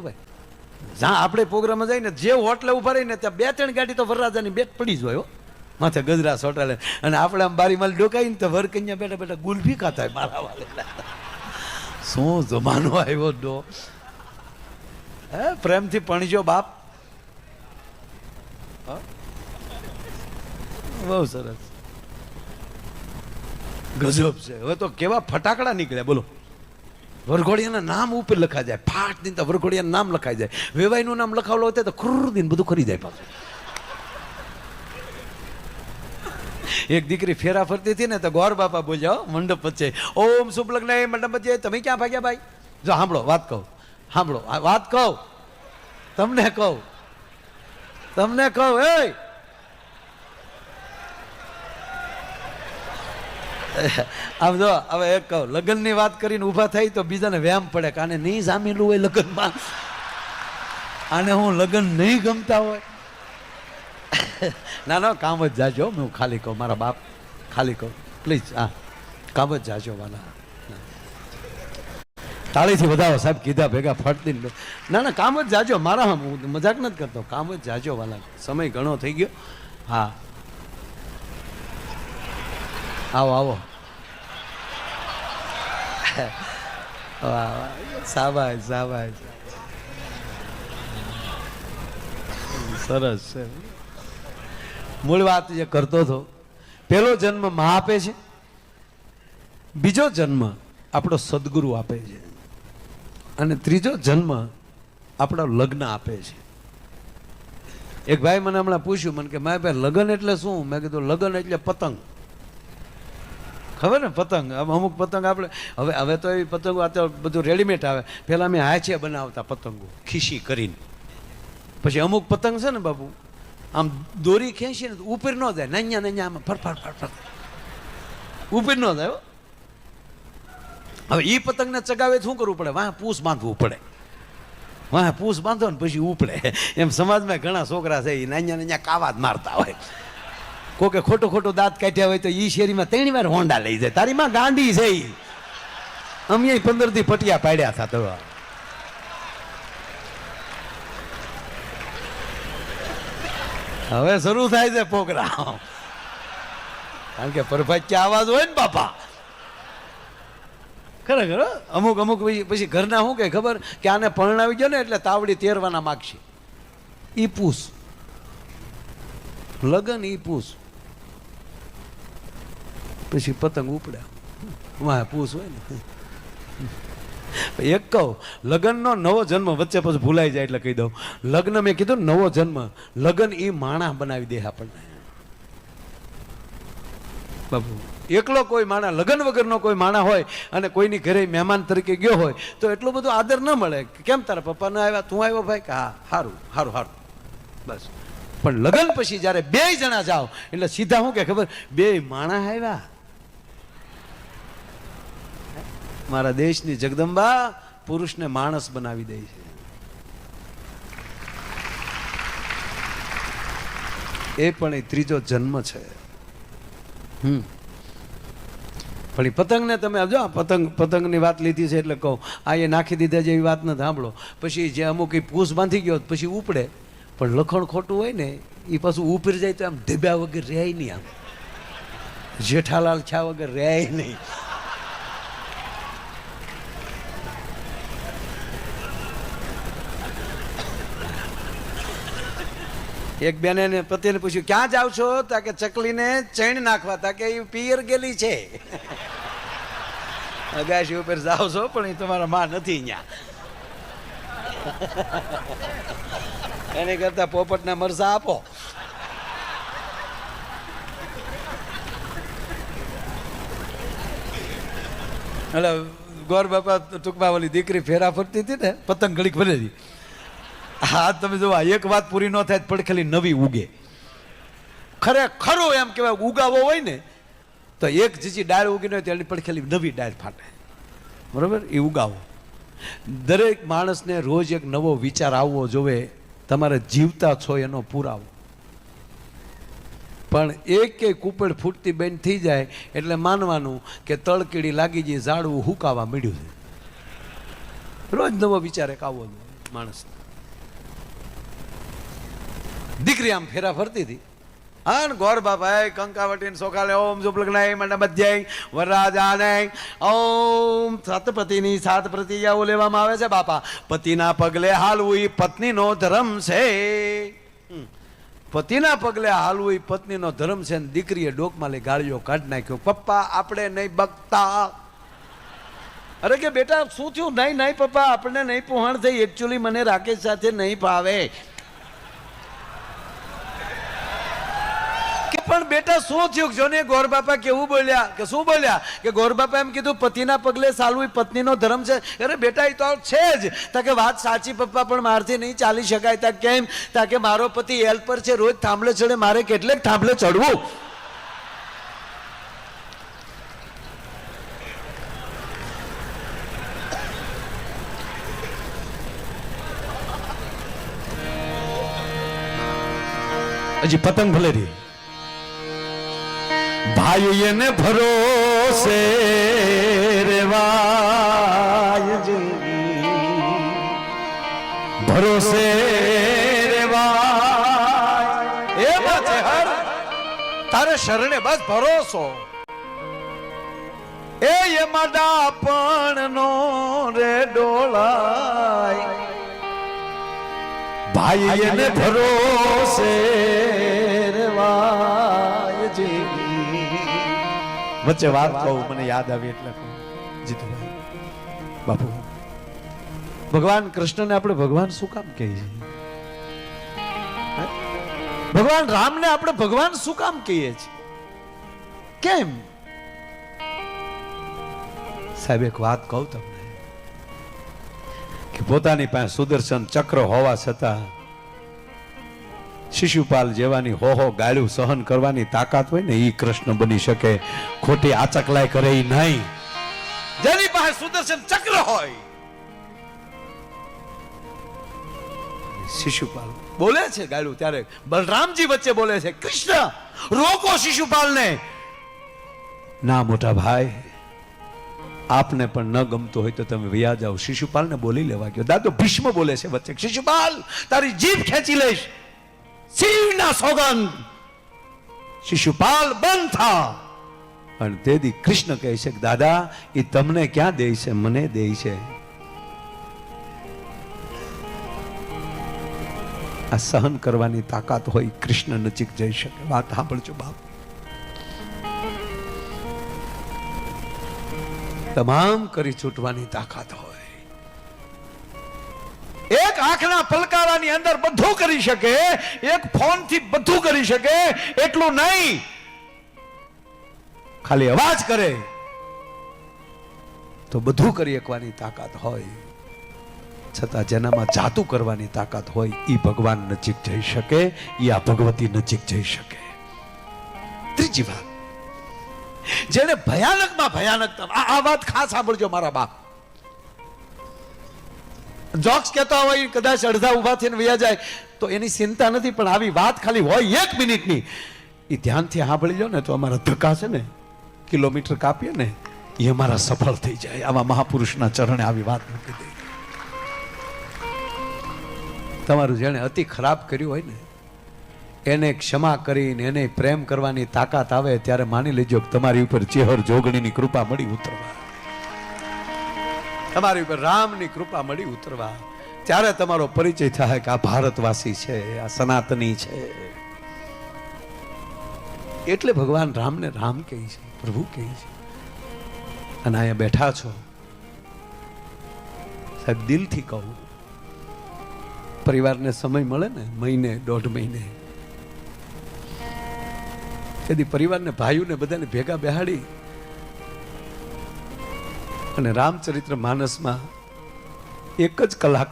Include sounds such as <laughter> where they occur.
ભાઈ? જ્યાં આપણે પ્રોગ્રામમાં ને, જે હોટલે ઊભા રહીને ત્યાં બે ત્રણ ગાડી તો વરરાજાની બેટ પડી જ હોય માથે ગજરા સોટાલે અને આપણે આમ બારી માલ ડોકાઈને તો વર કન્યા બેઠા બેઠા ગુલફી ખાતા હોય મારા વાલે. શું જમાનો આવ્યો ડો? હે, પ્રેમથી પણજો બાપ? બહુ સરસ. ગજબ છે. હવે તો કેવા ફટાકડા નીકળ્યા, બોલો. વરઘોડિયાના નામ ઉપર લખા જાય. ફાટ દિન તો વરઘોડિયાનું નામ લખાઈ જાય. વેવાઈનું નામ લખાવલો હોય તો ખુર દિન બધું ખરી જાય પાછું. એક દીકરી ફેરા ફરતી હતી ને તો ગોર બાપા બોલ્યો મંડપ વચ્ચે. ઓમ શુભ લગ્ન મંડપ વચ્ચે. તમે ક્યાં ભાગ્યા ભાઈ? જો, સાંભળો, વાત કહું. સાંભળો વાત કહું. તમને કહું. તમને કહું. એ આમ જો, હવે એક કહું, લગ્નની વાત કરીને ઊભા થઈ તો બીજાને વ્યામ પડે કે આને નહીં જામેલું હોય લગ્નમાં? આને હું લગ્ન નહીં ગમતા હોય? ના ના, કામ જ જાજો, હું ખાલી કહું, મારા બાપ ખાલી કહું. પ્લીઝ હા, કામ જ જાજો, વાલા. તાળીથી વધાવો, સાહેબ, કીધા ભેગા ફરતી ના ના કામ જ જાજો, મારા હું મજાક નથી કરતો, કામ જ જાજો, વાલા. સમય ઘણો થઈ ગયો. હા. આવો આવો. વાહ સાબાશ સાબાશ સરસ. છે મૂળ વાત જે કરતો હતો પહેલો જન્મ મા આપે છે બીજો જન્મ આપણો સદગુરુ આપે છે અને ત્રીજો જન્મ આપણો લગ્ન આપે છે. એક ભાઈ મને હમણાં પૂછ્યું મને કે મારે ભાઈ લગ્ન એટલે શું? મેં કીધું લગ્ન એટલે પતંગ. ખબર ને? પતંગ. અમુક પતંગ આપણે, હવે હવે તો એવી પતંગો તો બધું રેડીમેડ આવે. પહેલાં અમે હાચે બનાવતા પતંગો, ખીસી કરીને. પછી અમુક પતંગ છે ને બાપુ, આમ દોરી ખેંચીને ઉપર ન જાય, નૈયા નૈયા, આમાં ફરફર ફરફર ઉપર ન જાય. હવે એ પતંગને ચગાવે શું કરવું પડે? વાહ પૂસ બાંધવું પડે. વાહ પૂસ બાંધો ને પછી ઉપડે. એમ સમાજમાં ઘણા છોકરા છે એ નાન્યા નાન્યા કાવા જ મારતા હોય. કોકે ખોટો ખોટો દાંત કાઢ્યા હોય તો ઈ શેરીમાં ત્રણ વાર હોંડા લઈ જાય. તારી માં ગાંડી છે અમે પંદરથી પટિયા પાડ્યા હતા તો. હવે શરૂ થાય છે પ્રોગ્રામ. કારણ કે પરફાચ્ય અવાજ હોય ને બાપા. ખરેખર અમુક અમુક પછી પછી ઘરના શું કે ખબર? કે આને પરણાવી ગયો ને એટલે તાવડી તેરવાના માગશે. ઈ પૂસ લગન ઈ પૂસ પછી પતંગ ઉપડ્યા વાહ પૂસ હોય ને. એક કહું, લગ્નનો નવો જન્મ વચ્ચે પછી ભૂલાઈ જાય એટલે કહી દઉં. લગ્ન મેં કીધું, નવો જન્મ. લગ્ન એ માણા બનાવી દે આપણને. બાબુ એકલો કોઈ માણા, લગ્ન વગરનો કોઈ માણા હોય અને કોઈની ઘરે મહેમાન તરીકે ગયો હોય, તો એટલો બધો આદર ન મળે. કેમ તારા પપ્પા ન આવ્યા? તું આવ્યો ભાઈ? કે હા સારું સારું સારું બસ. પણ લગ્ન પછી જ્યારે બે જણા જાઓ, એટલે સીધા શું કે ખબર, બે માણા આવ્યા. મારા દેશની જગદંબા પુરુષને માણસ બનાવી દે છે. એ પણ એ ત્રીજો જન્મ છે. પણ એ પતંગને તમે જો પતંગ, પતંગની વાત લીધી છે એટલે કહું, આ એ નાખી દીધા જેવી વાત ન સાંભળો. પછી જે અમુક એ પૂસ બાંધી ગયો, પછી ઉપડે. પણ લખણ ખોટું હોય ને, એ પાછું ઉપર જાય તો આમ ધબ્યા વગર રહે નહીં આમ. જેઠાલાલ છા વગર રહે નહીં. એક બેને પતિને પૂછ્યું, ક્યાં જાવ છો? તા કે ચકલીને ચૈણ નાખવા. તા કે એ પિયર ગેલી છે. <laughs> અગાશી ઉપર જાવ છો, પણ એ તમારા માં નથી અહીંયા <laughs> એની કરતા પોપટના મરસા આપો. એટલે ગોર બાપા ટૂંકમાં ઓલી દીકરી ફેરા ફરતી હતી ને, પતંગ ઘડીક ભરેલી. હા, તમે જોવા એક વાત પૂરી ન થાય પડખેલી નવી ઉગે. ખરેખરો એમ કહેવાય, ઉગાવો હોય ને, તો એક જીજી ડાળ ઉગી હોય તેની પડખેલી નવી ડાળ ફાટે. બરાબર? એ ઉગાવો. દરેક માણસને રોજ એક નવો વિચાર આવવો જોવે, તમારે જીવતા છો એનો પુરાવો. પણ એક એક કુપડ ફૂટતી બેન થઈ જાય, એટલે માનવાનું કે તળકીડી લાગી જઈ ઝાડવું હુકાવા મળ્યું છે. રોજ નવો વિચાર એક આવવો જોઈએ માણસના. દીકરી આમ ફેરા ફરતી હતી. અન ગોર બાપાએ કંકાવટી સોકાલે ઓમ સુપ્લગ્નાય મંડપ મધ્યાય વરરાજાને, ઓમ સતપતિની સાત પ્રતિજ્ઞાઓ લેવામાં આવે છે બાપા. પતિના પગલે હાલવું એ પત્નીનો ધર્મ છે. પતિના પગલે હાલવું ઈ પત્નીનો ધર્મ છે ને દીકરીએ ડોકમાં લઈ ગાળીઓ કાઢી નાખ્યો. પપ્પા, આપણે નહીં બગતા. અરે કે બેટા, શું થયું? નહીં નહીં પપ્પા આપણે નહીં પહોંચ થઈ. એકચ્યુઅલી મને રાકેશ સાથે નહીં ભાવે કે પણ બેટા, શું થયું? જોને ગોર બાપા કેવું બોલ્યા? કે શું બોલ્યા? કે ગોર બાપા એમ કીધું, પતિના પગલે સાલું પત્નીનો ધર્મ છે. અરે બેટા એ તો છે જ. તા કે વાત સાચી પપ્પા, પણ મારથી નહીં ચાલી શકાય. તા કેમ? તા કે મારો પતિ પર છે, રોજ થાંભલે ચડે, મારે કેટલેક થાંભલે ચડવું. હજી પતંગ ભલે રહી. ભાઈ એને ભરોસે રેવાય ભરોસે રેવાય. એમાં છે હર. તારે શરણે બસ ભરોસો. એ એમાં ડાપણ નો રે ડોલાય ભાઈ એને ભરોસે વચ્ચે વાત કહું, મને યાદ આવી એટલે જીતુભાઈ, બાપુ, ભગવાન કૃષ્ણને આપણે ભગવાન શું કામ કહીએ ભગવાન રામને આપણે ભગવાન શું કામ કહીએ છીએ? કેમ? સાહેબ, એક વાત કહું તમને. કે પોતાની પાસે સુદર્શન ચક્ર હોવા છતાં શિશુપાલ જેવાની હો હો ગાળ્યું સહન કરવાની તાકાત હોય ને એ કૃષ્ણ બની શકે. ખોટી આચકલાય કરે એ નહીં. જેની પાસે સુદર્શન ચક્ર હોય. શિશુપાલ. બોલે છે ગાળું ત્યારે. બલરામજી વચ્ચે બોલે છે કૃષ્ણ રોકો શિશુપાલને. ના મોટા ભાઈ આપને પણ ન ગમતું હોય તો તમે વ્યા જાઓ. શિશુપાલને બોલી લેવા ગયો. દાદો ભીષ્મ બોલે છે વચ્ચે શિશુપાલ તારી જીભ ખેંચી લઈશ. શિવના સોગંદ. શિશુપાલ બંધ અને તેથી કૃષ્ણ કહે છે કે, દાદા એ તમને ક્યાં દે છે? મને દે છે. આ સહન કરવાની તાકાત હોય, કૃષ્ણ નજીક જઈ શકે. વાત સાંભળજો બાપ. તમામ કરી છૂટવાની તાકાત હોય. આંખના પલકારાની અંદર બધું કરી શકે, એક ફોનથી બધું કરી શકે, એટલું નહીં. ખાલી અવાજ કરે. તો બધું કરી શકવાની તાકાત હોય. છતાં જેનામાં જાતું કરવાની તાકાત હોય એ ભગવાન નજીક જઈ શકે એ આ ભગવતી નજીક જઈ શકે. ત્રીજી વાત. જેને ભયાનકમાં ભયાનક આ વાત ખાસ સાંભળજો મારા બાપ. જોક્સ કહેતા હોય, કદાચ અડધા ઊભા થઈને વૈયા જાય, તો એની ચિંતા નથી, પણ આવી વાત ખાલી હોય એક મિનિટની. એ ધ્યાનથી સાંભળી લો ને, તો અમારા ધક્કા છે ને, કિલોમીટર કાપીએ ને, એ અમારા સફળ થઈ જાય. આવા મહાપુરુષના ચરણે આવી વાત મૂકી દે. તમારું જેણે અતિ ખરાબ કર્યું હોય ને, એને ક્ષમા કરીને, એને પ્રેમ કરવાની તાકાત આવે, ત્યારે માની લેજો કે તમારી ઉપર ચેહર જોગણીની કૃપા મળી ઉતરવા. તમારી ઉપર રામની કૃપા મળી ઉતરવા. ત્યારે તમારો પરિચય થાય કે આ ભારતવાસી છે, આ સનાતની છે. એટલે ભગવાન રામને રામ કહે છે, પ્રભુ કહે છે. અને અહીંયા બેઠા છો. સાહેબ, દિલથી કહું. પરિવારને સમય મળે ને, મહિને, દોઢ મહિને. તેથી પરિવારને ભાઈઓને બધાને ભેગા બેહાડી અને રામચરિત્ર માનસમાં એક જ કલાક